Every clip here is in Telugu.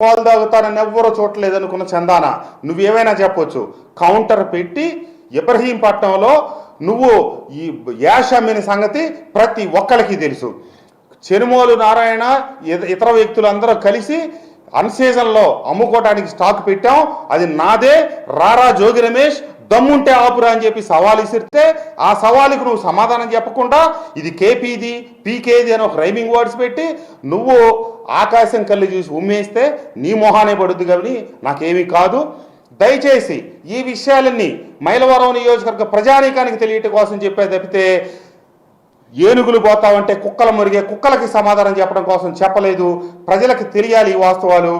పాలు తాగుతానని ఎవ్వరూ చూడలేదు అనుకున్న చందాన నువ్వేమైనా చెప్పొచ్చు? కౌంటర్ పెట్టి ఇబ్రహీంపట్నంలో నువ్వు ఈ యాష్ అమ్మిన సంగతి ప్రతి ఒక్కరికి తెలుసు. చెనుమోలు నారాయణ ఇత- ఇతర వ్యక్తులందరూ కలిసి అన్సీజన్లో అమ్ముకోవడానికి స్టాక్ పెట్టాం. అది నాదే. రారా జోగి రమేష్ దమ్ముంటే ఆపురా అని చెప్పి సవాల్ ఇసిరితే ఆ సవాలుకు నువ్వు సమాధానం చెప్పకుండా ఇది కేపీది పీకేది అని ఒక రైమింగ్ వర్డ్స్ పెట్టి నువ్వు ఆకాశం కళ్ళు చూసి ఉమ్మేస్తే నీ మొహానే పడుద్ది కానీ నాకేమీ కాదు. దయచేసి ఈ విషయాలన్నీ మైలవరం నియోజకవర్గ ప్రజానీకానికి తెలియటం కోసం చెప్పే తప్పితే ఏనుగులు పోతామంటే కుక్కల మురిగే కుక్కలకి సమాధానం చెప్పడం కోసం చెప్పలేదు. ప్రజలకు తెలియాలి ఈ వాస్తవాలు.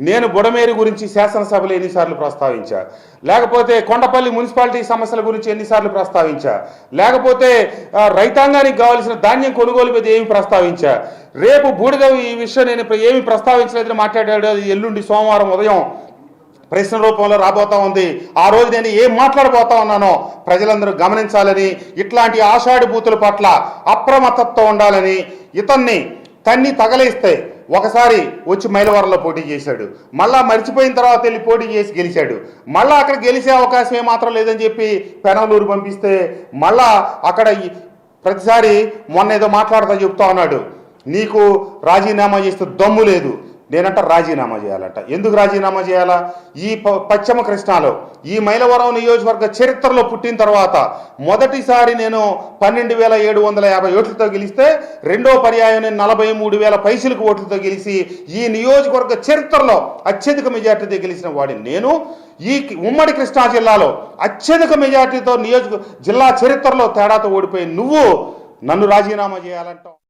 నేను బుడమేరు గురించి శాసనసభలో ఎన్నిసార్లు ప్రస్తావించా. లేకపోతే కొండపల్లి మున్సిపాలిటీ సమస్యల గురించి ఎన్నిసార్లు ప్రస్తావించా. లేకపోతే రైతాంగానికి కావాల్సిన ధాన్యం కొనుగోలు మీద ఏమి ప్రస్తావించా. రేపు బూడిద ఈ విషయం నేను ఏమి ప్రస్తావించలేదని మాట్లాడాడు అది ఎల్లుండి సోమవారం ఉదయం ప్రశ్న రూపంలో రాబోతా ఉంది. ఆ రోజు నేను ఏం మాట్లాడబోతా ఉన్నానో ప్రజలందరూ గమనించాలని ఇట్లాంటి ఆషాఢి బూతుల పట్ల అప్రమత్తతో ఉండాలని ఇతన్ని తన్ని తగలేస్తే ఒకసారి వచ్చి మైలవరంలో పోటీ చేశాడు. మళ్ళా మర్చిపోయిన తర్వాత వెళ్ళి పోటీ చేసి గెలిచాడు. మళ్ళా అక్కడ గెలిచే అవకాశం ఏమాత్రం లేదని చెప్పి పెనలూరు పంపిస్తే మళ్ళా అక్కడ ప్రతిసారి మొన్న ఏదో మాట్లాడుతూ చెప్తా ఉన్నాడు. నీకు రాజీనామా చేస్తే దమ్ము లేదు. నేనంట రాజీనామా చేయాలంట. ఎందుకు రాజీనామా చేయాలా? ఈ ప- పశ్చిమ కృష్ణాలో ఈ మైలవరం నియోజకవర్గ చరిత్రలో పుట్టిన తర్వాత మొదటిసారి నేను పన్నెండు వేల ఏడు వందల యాభై ఓట్లతో గెలిస్తే రెండో పర్యాయం నేను నలభై మూడు వేల పైసలకు ఓట్లతో గెలిచి ఈ నియోజకవర్గ చరిత్రలో అత్యధిక మెజార్టీతో గెలిచిన వాడిని నేను. ఈ ఉమ్మడి కృష్ణా జిల్లాలో అత్యధిక మెజార్టీతో నియోజక జిల్లా చరిత్రలో తేడాతో ఓడిపోయి నువ్వు నన్ను రాజీనామా చేయాలంటావు.